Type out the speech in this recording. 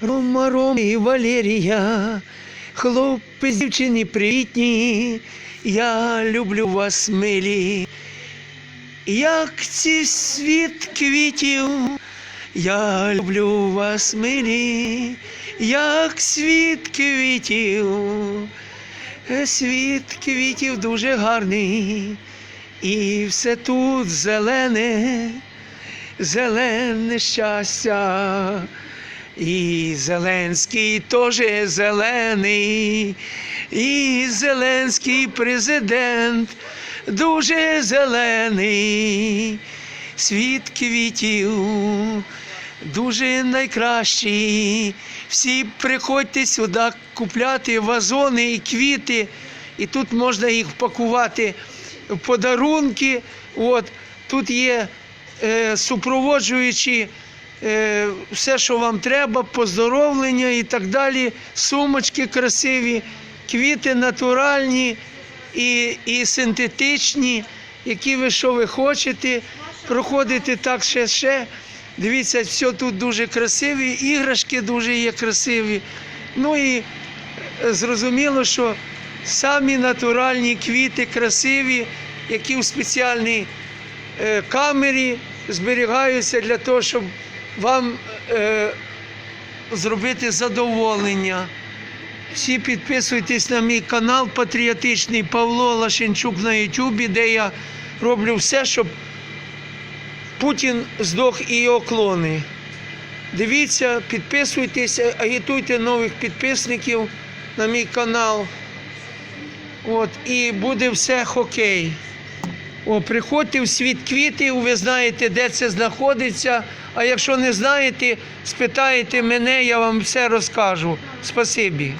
Рома, Рома і Валерія, хлопець, дівчини привітні, я люблю вас, милі. Як ці світ квітів, я люблю вас, милі, як світ квітів, світ квітів дуже гарний, і все тут зелене, зелене щастя. І Зеленський теж зелений, і Зеленський президент дуже зелений, світ квітів дуже найкращий. Всі приходьте сюди купляти вазони і квіти, і тут можна їх пакувати подарунки. От, тут є е, супроводжуючі все, що вам треба, поздоровлення і так далі, сумочки красиві, квіти натуральні і, і синтетичні, які ви що ви хочете, проходите так ще ще. Дивіться, все тут дуже красиві, іграшки дуже є красиві. Ну і е, зрозуміло, що самі натуральні квіти красиві, які в спеціальній е, камері зберігаються для того, щоб вам е, зробити задоволення. Всі підписуйтесь на мій канал Патріотичний Павло Лашенчук на Ютубі, де я роблю все, щоб Путін здох і його клони. Дивіться, підписуйтесь, агітуйте нових підписників на мій канал. От, і буде все хокей. О, приходьте в світ квітів, ви знаєте, де це знаходиться. А якщо не знаєте, спитаєте мене, я вам все розкажу. Спасибі.